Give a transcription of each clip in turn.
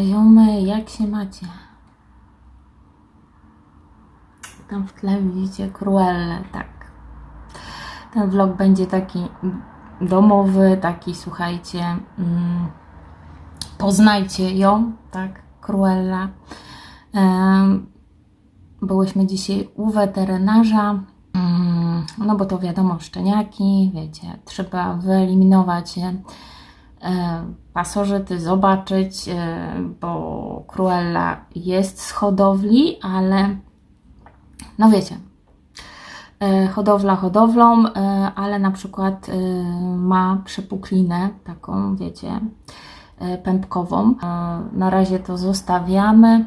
Ziomy, jak się macie? Tam w tle widzicie Cruelle, tak. Ten vlog będzie taki domowy, taki słuchajcie, mm, poznajcie ją, tak, Cruella. Em, Byłyśmy dzisiaj u weterynarza, mm, no bo to wiadomo, szczeniaki, wiecie, trzeba wyeliminować je pasożyty, zobaczyć, e, bo Cruella jest z hodowli, ale no wiecie, e, hodowla hodowlą, e, ale na przykład e, ma przepuklinę taką, wiecie, e, pępkową. E, Na razie to zostawiamy.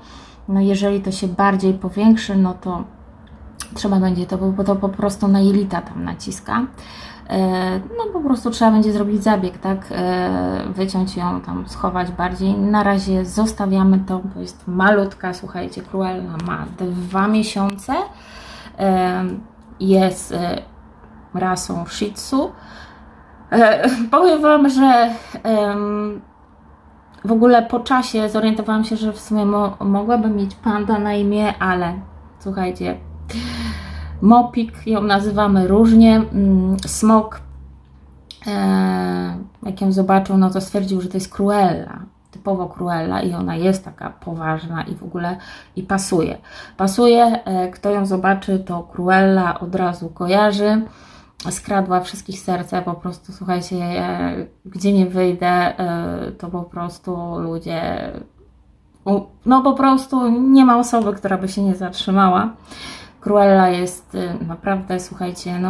No jeżeli to się bardziej powiększy, no to trzeba będzie to, bo to po prostu na jelita tam naciska. E, No po prostu trzeba będzie zrobić zabieg, tak? E, Wyciąć ją tam, schować bardziej. Na razie zostawiamy to, bo jest malutka, słuchajcie, Cruella ma dwa miesiące. E, Jest rasą Shih Tzu. Powiem Wam, że w ogóle po czasie zorientowałam się, że w sumie mo mogłabym mieć panda na imię, ale słuchajcie, Mopik ją nazywamy różnie. Mm, Smok, e, jak ją zobaczył, no to stwierdził, że to jest Cruella. Typowo Cruella i ona jest taka poważna i w ogóle i pasuje. Pasuje, e, kto ją zobaczy, to Cruella od razu kojarzy skradła wszystkich serce, po prostu słuchajcie, gdzie nie wyjdę, e, to po prostu ludzie, no po prostu nie ma osoby, która by się nie zatrzymała. Cruella jest e, naprawdę, słuchajcie, no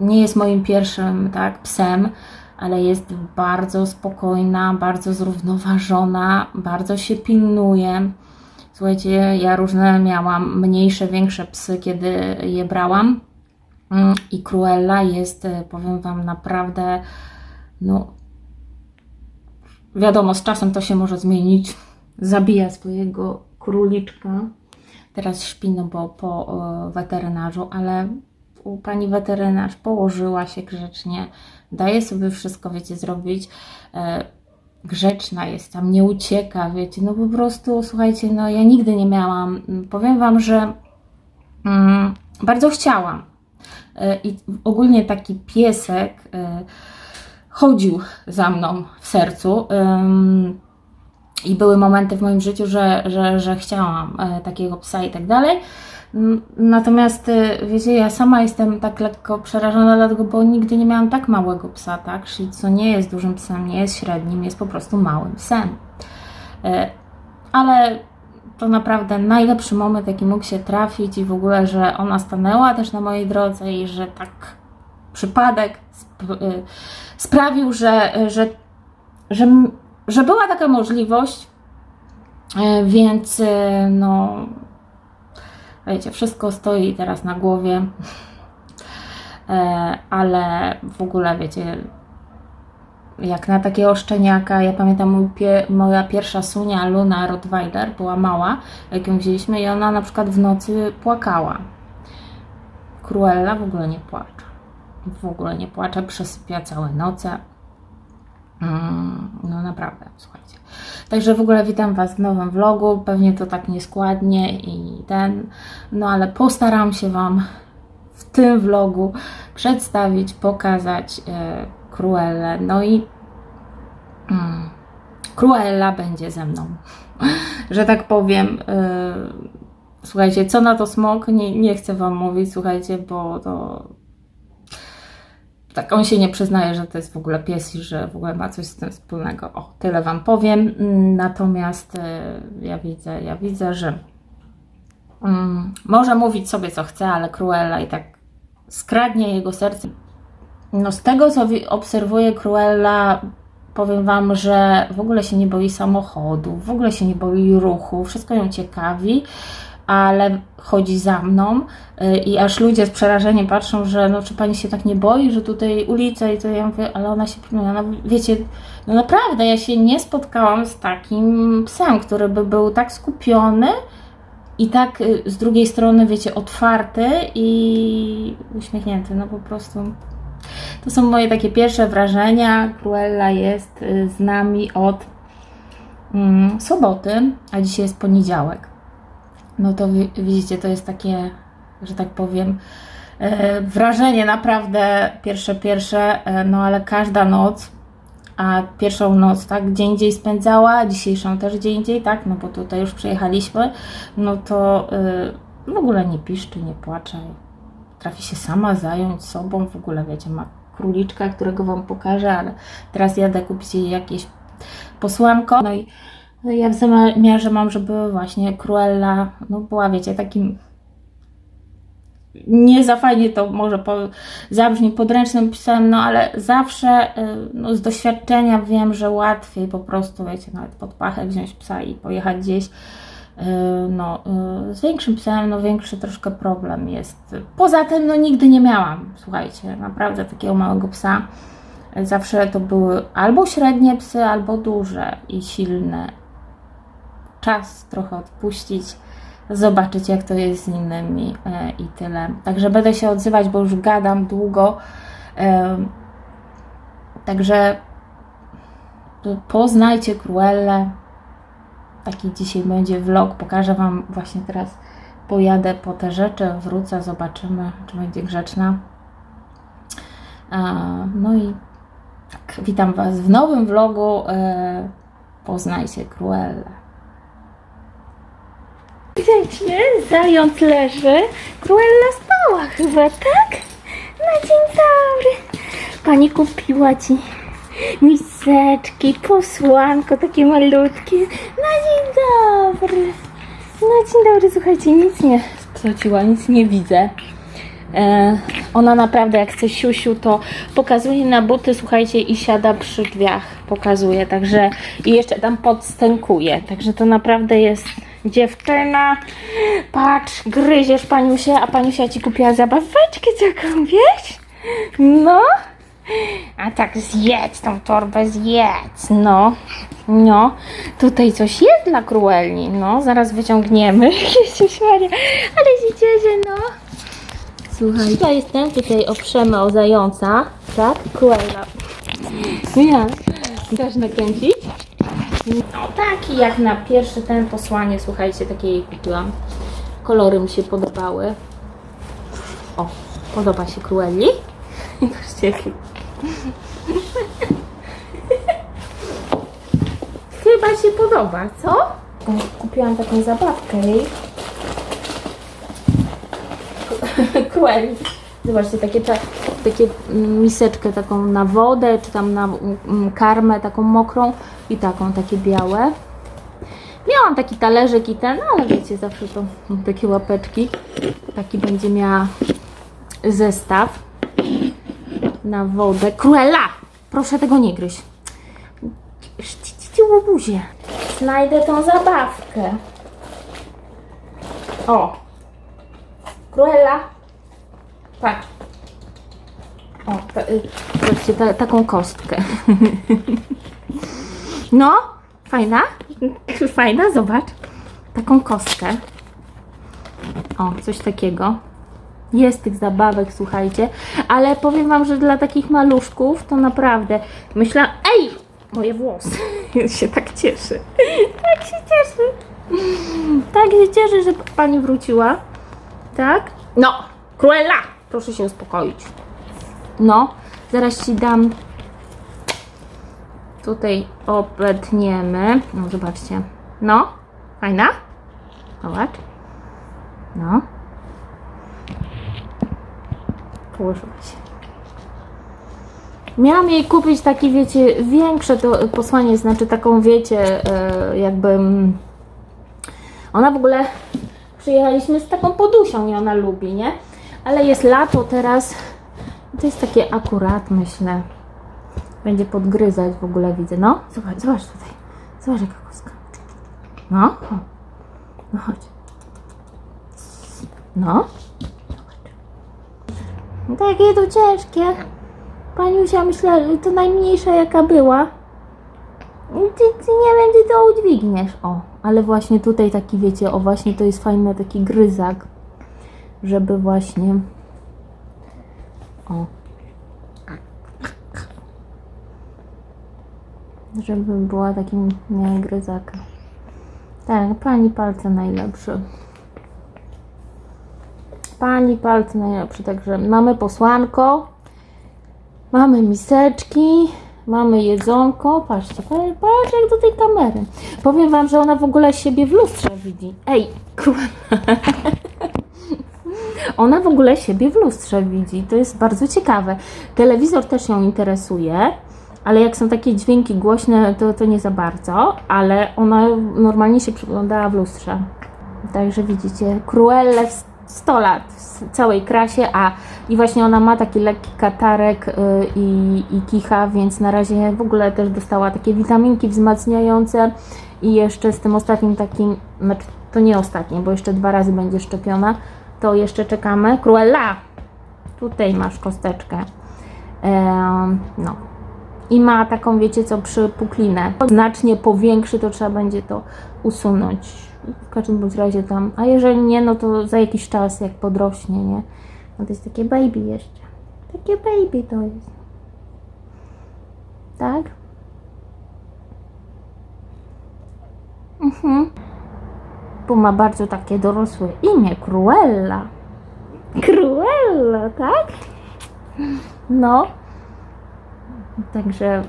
nie jest moim pierwszym, tak, psem, ale jest bardzo spokojna, bardzo zrównoważona, bardzo się pilnuje. Słuchajcie, ja różne miałam, mniejsze, większe psy, kiedy je brałam. Mm, I Cruella jest, e, powiem Wam, naprawdę, no, wiadomo, z czasem to się może zmienić. Zabija swojego króliczka. Teraz śpi, no bo po e, weterynarzu, ale pani weterynarz położyła się grzecznie, daje sobie wszystko, wiecie, zrobić. E, grzeczna jest tam, nie ucieka, wiecie, no po prostu, słuchajcie, no ja nigdy nie miałam, powiem Wam, że mm, bardzo chciałam, E, I ogólnie taki piesek chodził za mną w sercu. I były momenty w moim życiu, że, że, że chciałam e, takiego psa i tak dalej. Natomiast, e, wiecie, ja sama jestem tak lekko przerażona, dlatego, bo nigdy nie miałam tak małego psa, tak? Shih Tzu nie jest dużym psem, nie jest średnim, jest po prostu małym psem. E, Ale to naprawdę najlepszy moment, jaki mógł się trafić i w ogóle, że ona stanęła też na mojej drodze i że tak przypadek sp- sprawił, że, że, że, że była taka możliwość, y, więc y, no wiecie, wszystko stoi teraz na głowie, E, ale w ogóle wiecie, jak na takiego szczeniaka, ja pamiętam pie, moja pierwsza sunia Luna Rottweiler była mała, jak ją wzięliśmy i ona na przykład w nocy płakała. Cruella w ogóle nie płacze. W ogóle nie płacze, przesypia całe noce. Mm, no naprawdę, słuchajcie. Także w ogóle witam Was w nowym vlogu. Pewnie to tak nieskładnie i ten, no ale postaram się Wam w tym vlogu przedstawić, pokazać e, Cruellę. No i mm, będzie ze mną, że tak powiem. e, słuchajcie, co na to smok? Nie, nie chcę Wam mówić, słuchajcie, bo to tak on się nie przyznaje, że to jest w ogóle pies i że w ogóle ma coś z tym wspólnego. O, tyle Wam powiem. Mm, Natomiast e, ja widzę, ja widzę, że mm, może mówić sobie co chce, ale Cruella i tak skradnie jego serce. No z tego co obserwuję Cruella, powiem Wam, że w ogóle się nie boi samochodu, w ogóle się nie boi ruchu, wszystko ją ciekawi, ale chodzi za mną y, i aż ludzie z przerażeniem patrzą, że no czy Pani się tak nie boi, że tutaj ulica i to ja mówię, ale ona się pilnuje, ona, wiecie, no naprawdę ja się nie spotkałam z takim psem, który by był tak skupiony, i tak y, z drugiej strony, wiecie, otwarty i uśmiechnięty. No po prostu. To są moje takie pierwsze wrażenia. Cruella jest y, z nami od mm, soboty, a dzisiaj jest poniedziałek. No to wi- widzicie, to jest takie, że tak powiem, e, wrażenie naprawdę pierwsze, pierwsze, e, no ale każda noc, a pierwszą noc tak gdzie indziej spędzała, dzisiejszą też gdzie indziej, tak, no bo tutaj już przyjechaliśmy, no to e, w ogóle nie piszczy, nie płacze, trafi się sama zająć sobą, w ogóle wiecie, ma króliczka, którego Wam pokażę, ale teraz jadę kupić jej jakieś posłanko, no i ja w zamiarze mam, żeby właśnie Cruella, no była, wiecie, takim nie za fajnie to może po, zabrzmi podręcznym psem, no ale zawsze y, no, z doświadczenia wiem, że łatwiej po prostu, wiecie, nawet pod pachę wziąć psa i pojechać gdzieś. y, No, y, z większym psem, no większy troszkę problem jest. Poza tym, no nigdy nie miałam, słuchajcie, naprawdę takiego małego psa. Zawsze to były albo średnie psy, albo duże i silne. Czas trochę odpuścić, zobaczyć jak to jest z innymi e, i tyle. Także będę się odzywać, bo już gadam długo. E, także poznajcie Cruellę. Taki dzisiaj będzie vlog. Pokażę Wam właśnie teraz. Pojadę po te rzeczy, wrócę, zobaczymy, czy będzie grzeczna. A, no i tak, witam Was w nowym vlogu. E, poznajcie Cruellę. Grzecznie, zając leży. Cruella spała chyba, tak? No dzień dobry. Pani kupiła ci miseczki, posłanko takie malutkie. No dzień dobry. No dzień dobry, słuchajcie, nic nie straciła, nic nie widzę. E, ona naprawdę jak chce siusiu, to pokazuje na buty, słuchajcie, i siada przy drzwiach, pokazuje, także i jeszcze tam podstękuje, także to naprawdę jest dziewczyna. Patrz, gryziesz paniusie, a paniusia ci kupiła zabaweczkę taką, wiesz? No. A tak zjedz tą torbę, zjedz, no. No, tutaj coś jest dla Cruelli, no, zaraz wyciągniemy. Jezus Maria, ale się cieszę, no. Słuchaj, ja jestem, tutaj oprzemy o zająca, tak? Cruella. Ja. Chcesz nakręcić? No taki jak na pierwszy ten posłanie, słuchajcie, takie jej kupiłam. Kolory mi się podobały. O, podoba się Cruelli. Patrzcie. Chyba się podoba, co? Kupiłam taką zabawkę jej. Cruelli. Zobaczcie, takie, ta, takie mm, miseczkę taką na wodę, czy tam na mm, karmę taką mokrą i taką, takie białe. Miałam taki talerzyk i ten, ale wiecie, zawsze to mm, takie łapeczki. Taki będzie miała zestaw na wodę. Cruella! Proszę tego nie gryźć. Szczycicie łobuzie. Znajdę tą zabawkę. O! Cruella! Patrz. O, ta, y, zobaczcie, ta, taką kostkę. No, fajna? Fajna, zobacz. Taką kostkę. O, coś takiego. Jest tych zabawek, słuchajcie, ale powiem Wam, że dla takich maluszków to naprawdę myślałam, ej, moje włosy, się tak cieszy, tak się cieszy, tak się cieszy, że Pani wróciła, tak? No, Cruella, proszę się uspokoić. No, zaraz Ci dam, tutaj obetniemy, no zobaczcie, no, fajna, zobacz, no. Położyła się. Miałam jej kupić takie, wiecie, większe to posłanie, znaczy taką, wiecie, e, jakby... Ona w ogóle... Przyjechaliśmy z taką podusią i ona lubi, nie? Ale jest lato teraz. To jest takie akurat, myślę. Będzie podgryzać w ogóle, widzę. No, zobacz, zobacz tutaj. Zobacz jaka kostka. No, no chodź. No. No Takie to ciężkie. Paniusia, myślę, że to najmniejsza jaka była. Ty, ty nie wiem, to udźwigniesz. O, ale właśnie tutaj taki, wiecie, o właśnie to jest fajny taki gryzak, żeby właśnie... O. żeby była takim miała gryzaka. Tak, pani palce najlepszy. Pani palce najlepszy, także mamy posłanko, mamy miseczki, mamy jedzonko. Patrzcie, patrz, patrz jak do tej kamery. Powiem wam, że ona w ogóle siebie w lustrze widzi. Ej, kurwa. Ona w ogóle siebie w lustrze widzi. To jest bardzo ciekawe. Telewizor też ją interesuje, ale jak są takie dźwięki głośne, to, to nie za bardzo, ale ona normalnie się przyglądała w lustrze. Także widzicie, Cruelle w 100 lat w całej krasie, a i właśnie ona ma taki lekki katarek y, i, i kicha, więc na razie w ogóle też dostała takie witaminki wzmacniające i jeszcze z tym ostatnim takim, znaczy to nie ostatnie, bo jeszcze dwa razy będzie szczepiona, to jeszcze czekamy. Cruella! Tutaj masz kosteczkę. No. I ma taką, wiecie co, przypuklinę. Znacznie powiększy, to trzeba będzie to usunąć. W każdym bądź razie tam. A jeżeli nie, no to za jakiś czas, jak podrośnie, nie? No to jest takie baby jeszcze. Takie baby to jest. Tak? Mhm. Bo ma bardzo takie dorosłe imię, Cruella. Cruella, tak? No. Także,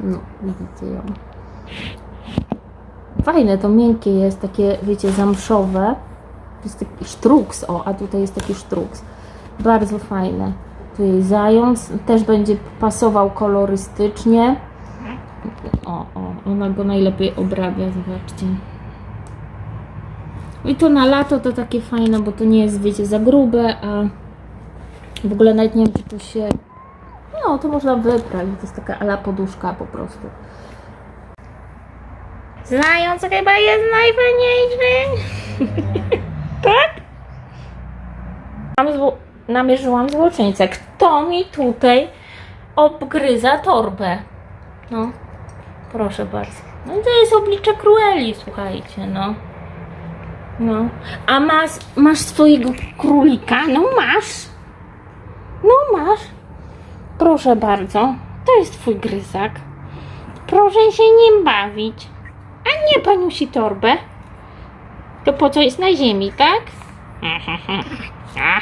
no, widzicie ją. Fajne, to miękkie jest, takie, wiecie, zamszowe. To jest taki sztruks, o, a tutaj jest taki sztruks. Bardzo fajne. Tu jest zając, też będzie pasował kolorystycznie. O, o, ona go najlepiej obrabia, zobaczcie. I to na lato to takie fajne, bo to nie jest, wiecie, za grube, a w ogóle nawet nie wiem, czy tu się... No, to można wyprać, to jest taka ala poduszka po prostu. Zając chyba jest najfajniejszy. tak? Namierzyłam złoczyńcę. Kto mi tutaj obgryza torbę? No, proszę bardzo. No to jest oblicze Crueli, słuchajcie, no. No. A masz, masz swojego królika? No masz. No masz. Proszę bardzo. To jest twój gryzak. Proszę się nim bawić. A nie paniusi torbę. To po co jest na ziemi, tak? A,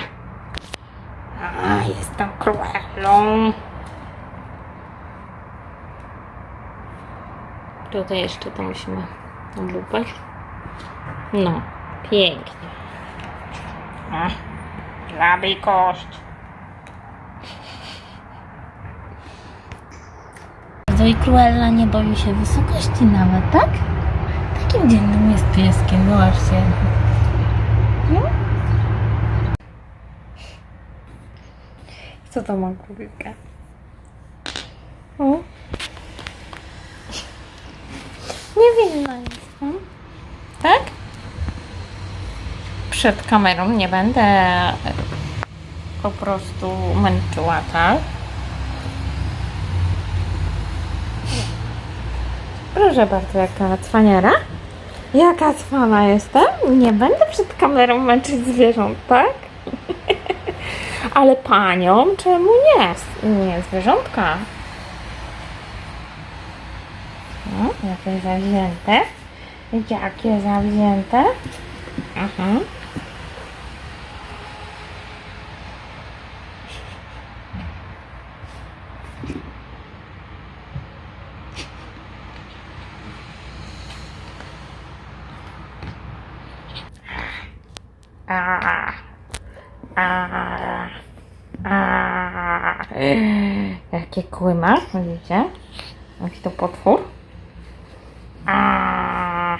A jestem królą. Tutaj jeszcze to musimy oblupać. No, pięknie. A, Zabij kość. Bardzo i Cruella nie boi się wysokości nawet, tak? Takim dziennym jest pieskiem, zobaczcie. No. Co to ma królika? O. Niewinna jestem. Tak? Przed kamerą nie będę po prostu męczyła, tak? Proszę bardzo, jaka cwaniara. Jaka cwana jestem? Nie będę przed kamerą męczyć zwierząt, tak? Ale panią czemu nie? Nie, zwierzątka. No, jakie zawzięte. Jakie zawzięte. Aha. Jakie kły ma, widzicie? Jaki to potwór? A.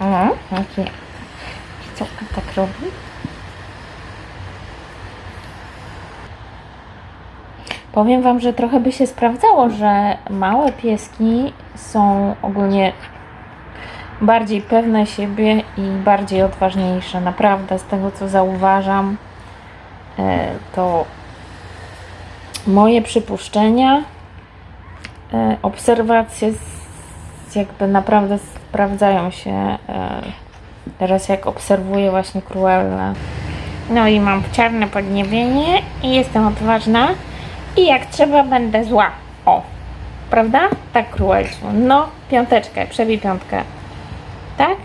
A. O, jakie. Co on tak robi? Powiem Wam, że trochę by się sprawdzało, że małe pieski są ogólnie bardziej pewne siebie i bardziej odważniejsze. Naprawdę, z tego co zauważam, e, to moje przypuszczenia, e, obserwacje z- jakby naprawdę sprawdzają się e, teraz jak obserwuję właśnie Cruellę. No i mam czarne podniebienie i jestem odważna i jak trzeba będę zła. O, prawda? Tak Cruelciu. No, piąteczkę, przebij piątkę. Tak?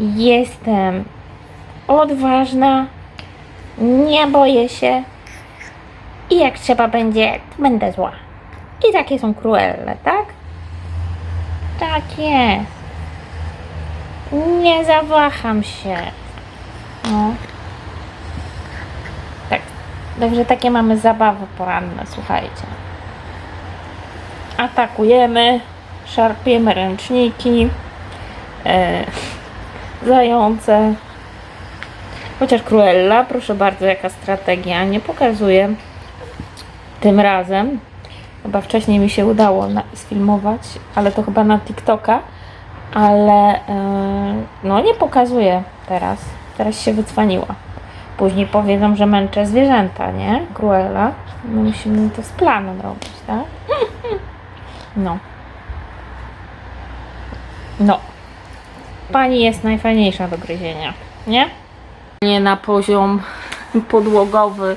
Jestem odważna, nie boję się i jak trzeba będzie, to będę zła. I takie są Cruelle, tak? Takie. Nie zawaham się. No. Tak. Także takie mamy zabawy poranne, słuchajcie. Atakujemy, szarpiemy ręczniki, e, zające. Chociaż Cruella, proszę bardzo, jaka strategia, nie pokazuje tym razem. Chyba wcześniej mi się udało na, sfilmować, ale to chyba na TikToka. Ale e, no nie pokazuje teraz. Teraz się wycwaniła. Później powiedzą, że męczę zwierzęta, nie? Cruella. My musimy to z planem robić, tak? No. No. Pani jest najfajniejsza do gryzienia, nie? Nie na poziom podłogowy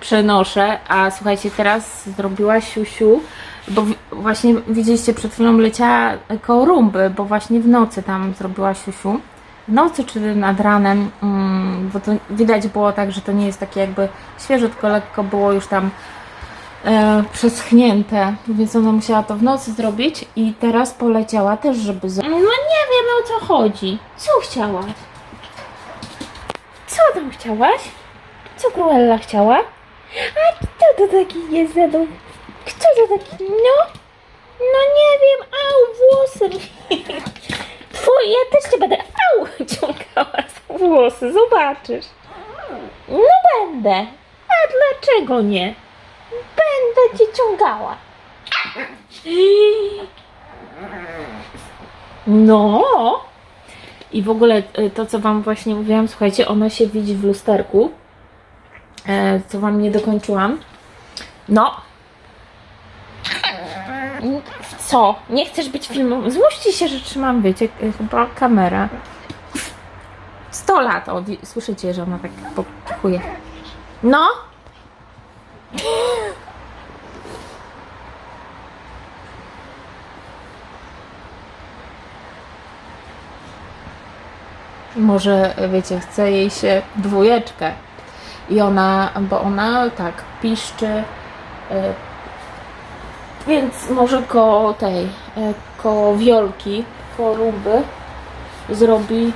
przenoszę, a słuchajcie, teraz zrobiła siusiu, bo właśnie widzieliście przed chwilą leciała koło rumby, bo właśnie w nocy tam zrobiła siusiu. W nocy czy nad ranem, mm, bo to widać było tak, że to nie jest takie jakby świeże, tylko lekko było już tam e, przeschnięte, więc ona musiała to w nocy zrobić i teraz poleciała też, żeby... No nie wiem o co chodzi. Co chciałaś? Co tam chciałaś? Co Cruella chciała? A kto to taki jest? Kto to taki? No? No nie wiem, au, włosy. Twój, ja też cię będę, au, ciągała włosy, zobaczysz. No będę. A dlaczego nie? Będę cię ciągała. No. I w ogóle e, to, co Wam właśnie mówiłam, słuchajcie, ona się widzi w lusterku, e, co Wam nie dokończyłam. No. Co? Nie chcesz być filmową? Złości się, że trzymam, wiecie, chyba kamera. 100 lat, o, słyszycie, że ona tak pokuje. No. Może, wiecie, chce jej się dwójeczkę. I ona, bo ona tak piszczy, y, więc może koło tej, y, koło wiolki, koło rumby zrobi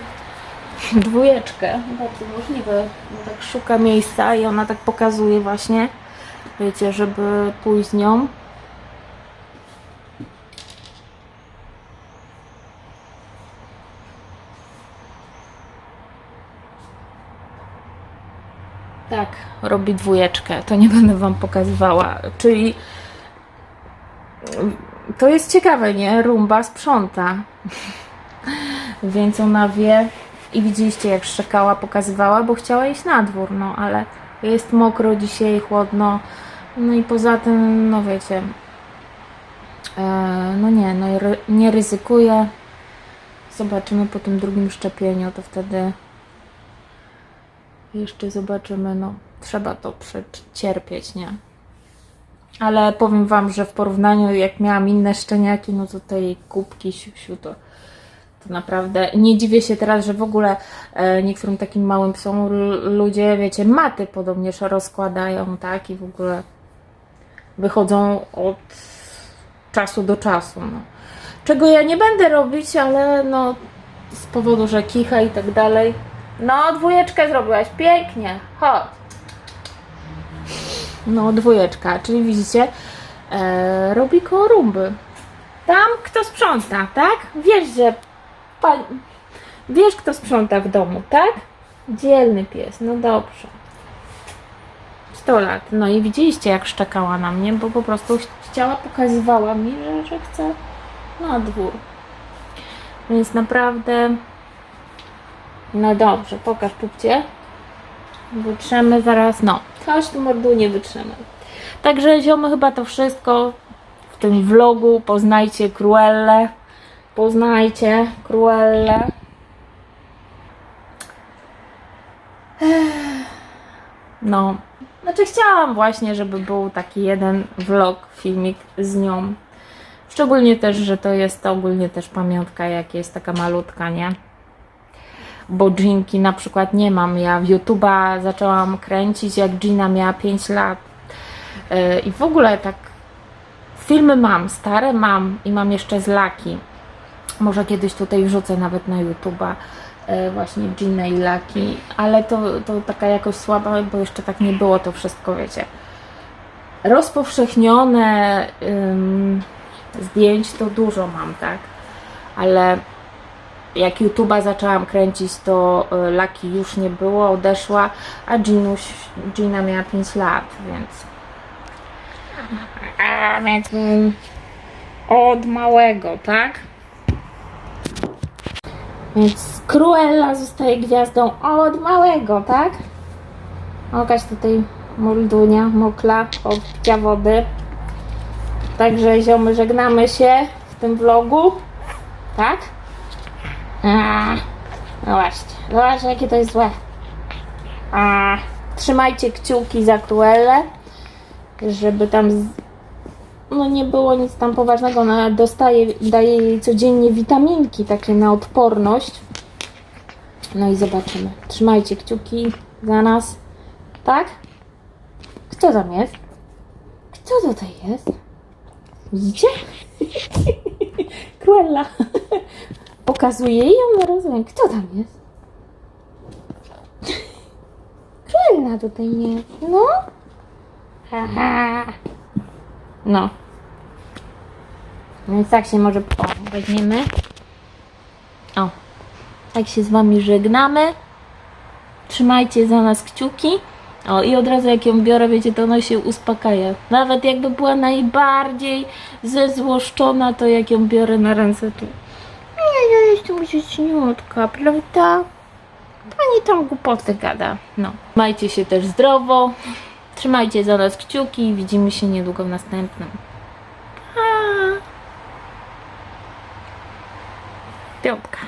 dwójeczkę. Bardzo możliwe. Bo Tak szuka miejsca i ona tak pokazuje właśnie, wiecie, żeby pójść z nią. Tak, robi dwójeczkę. To nie będę Wam pokazywała. Czyli to jest ciekawe, nie? Rumba sprząta. Więc ona wie i widzieliście jak szczekała, pokazywała, bo chciała iść na dwór, no ale jest mokro dzisiaj, chłodno. No i poza tym, no wiecie, e, no nie, no nie ryzykuje. Zobaczymy po tym drugim szczepieniu, to wtedy jeszcze zobaczymy, no trzeba to przecierpieć, nie? Ale powiem Wam, że w porównaniu jak miałam inne szczeniaki, no to tej kubki, siusiu, to, to naprawdę nie dziwię się teraz, że w ogóle e, niektórym takim małym psom ludzie, wiecie, maty podobnież rozkładają, tak? I w ogóle wychodzą od czasu do czasu, no. Czego ja nie będę robić, ale no z powodu, że kicha i tak dalej. No, dwójeczkę zrobiłaś, pięknie, chodź. No, dwójeczka, czyli widzicie, e, robi koło rumby. Tam kto sprząta, tak? Wiesz, że. Wiesz, kto sprząta w domu, tak? Dzielny pies, no dobrze. 100 lat. No i widzieliście, jak szczekała na mnie, bo po prostu chciała, pokazywała mi, że, że chce na dwór. Więc naprawdę. No dobrze, pokaż pupcie. Wytrzemy zaraz. No, chodź tu mordu, nie wytrzemy. Także ziomy chyba to wszystko w tym vlogu. Poznajcie Cruellę. Poznajcie Cruellę. No, znaczy chciałam właśnie, żeby był taki jeden vlog, filmik z nią. Szczególnie też, że to jest ogólnie też pamiątka, jak jest taka malutka, nie? Bo Ginki na przykład nie mam. Ja YouTube'a zaczęłam kręcić, jak Gina miała 5 lat. Yy, I w ogóle tak filmy mam, stare mam i mam jeszcze z Laki. Może kiedyś tutaj wrzucę nawet na YouTube'a e, właśnie Ginę i Laki, ale to, to taka jakoś słaba, bo jeszcze tak nie było to wszystko, wiecie. Rozpowszechnione ym, zdjęć to dużo mam, tak? Ale jak YouTube'a zaczęłam kręcić, to y, Laki już nie było, odeszła, a Ginuś, Gina miała 5 lat, więc... A, więc od małego, tak? Więc Cruella zostaje gwiazdą od małego, tak? Okaż tutaj moldunia, mokla od picia wody. Także ziomy, żegnamy się w tym vlogu. Tak? No właśnie, zobacz jakie to jest złe. A, trzymajcie kciuki za Cruellę, żeby tam z... no nie było nic tam poważnego. Ona dostaje, daje jej codziennie witaminki takie na odporność. No i zobaczymy. Trzymajcie kciuki za nas. Tak? Kto tam jest? Kto tutaj jest? Widzicie? Cruella. Pokazuje ją, no rozumiem. Kto tam jest? Cruella tutaj jest. No. Haha. No. Więc tak się może o, weźmiemy. O. Tak się z wami żegnamy. Trzymajcie za nas kciuki. O, i od razu jak ją biorę, wiecie, to ona się uspokaja. Nawet jakby była najbardziej zezłoszczona, to jak ją biorę na ręce, to ja jestem grzeczniutka, prawda? Pani tam głupoty gada. No. Trzymajcie się też zdrowo. Trzymajcie za nas kciuki i widzimy się niedługo w następnym. Pa! Piątka.